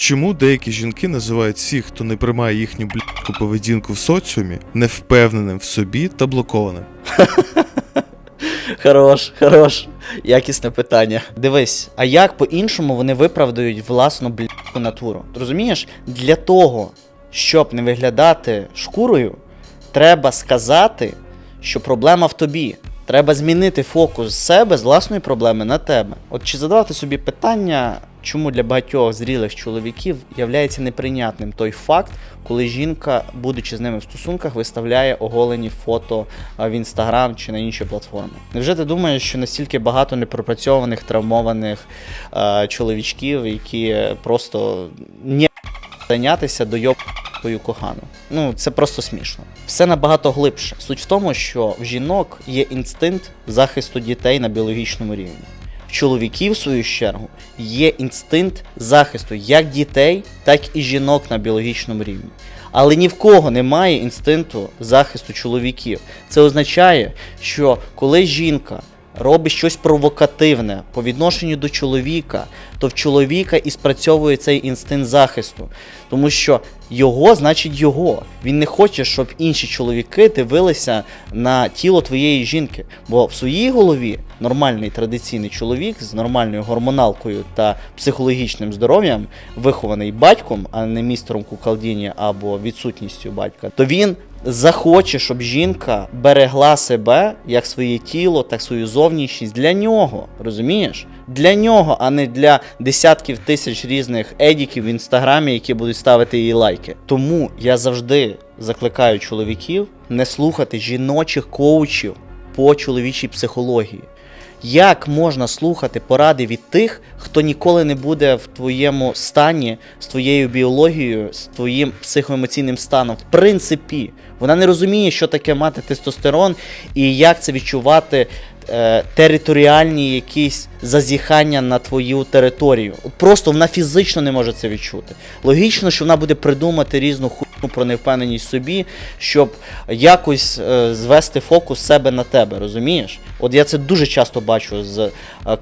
Чому деякі жінки називають всіх, хто не приймає їхню блядську поведінку в соціумі, невпевненим в собі та блокованим? Хорош, хорош. Якісне питання. Дивись, а як по-іншому вони виправдають власну блядську натуру? Розумієш, для того, щоб не виглядати шкурою, треба сказати, що проблема в тобі. Треба змінити фокус з себе з власної проблеми на тебе. От чи задавати собі питання, чому для багатьох зрілих чоловіків являється неприйнятним той факт, коли жінка, будучи з ними в стосунках, виставляє оголені фото в інстаграм чи на інші платформи. Невже ти думаєш, що настільки багато непропрацьованих, травмованих е, чоловічків, які просто не зайнятися до йобкою кохану? Ну це просто смішно. Все набагато глибше. Суть в тому, що в жінок є інстинкт захисту дітей на біологічному рівні. Чоловіків, в свою чергу, є інстинкт захисту як дітей, так і жінок на біологічному рівні. Але ні в кого немає інстинкту захисту чоловіків. Це означає, що коли жінка робить щось провокативне по відношенню до чоловіка, то в чоловіка і спрацьовує цей інстинкт захисту. Тому що його значить його. Він не хоче, щоб інші чоловіки дивилися на тіло твоєї жінки. Бо в своїй голові нормальний традиційний чоловік з нормальною гормоналкою та психологічним здоров'ям, вихований батьком, а не містером Кукалдіні або відсутністю батька, то він захоче, щоб жінка берегла себе як своє тіло, так свою зовнішність для нього. Розумієш? Для нього, а не для десятків тисяч різних едіків в інстаграмі, які будуть ставити їй лайки. Тому я завжди закликаю чоловіків не слухати жіночих коучів по чоловічій психології. Як можна слухати поради від тих, хто ніколи не буде в твоєму стані з твоєю біологією, з твоїм психоемоційним станом? В принципі, вона не розуміє, що таке мати тестостерон і як це відчувати е, територіальні якісь зазіхання на твою територію. Просто вона фізично не може це відчути. Логічно, що вона буде придумати різну хуйню про невпевненість собі, щоб якось е, звести фокус себе на тебе, розумієш? От я це дуже часто бачу з е,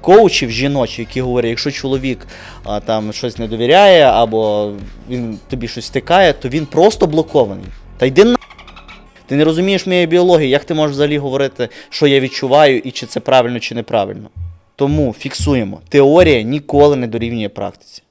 коучів жіночих, які говорять, якщо чоловік а, там щось не довіряє, або він тобі щось втикає, то він просто блокований. Та йди на. Ти не розумієш моєї біології, як ти можеш взагалі говорити, що я відчуваю і чи це правильно, чи неправильно. Тому фіксуємо, теорія ніколи не дорівнює практиці.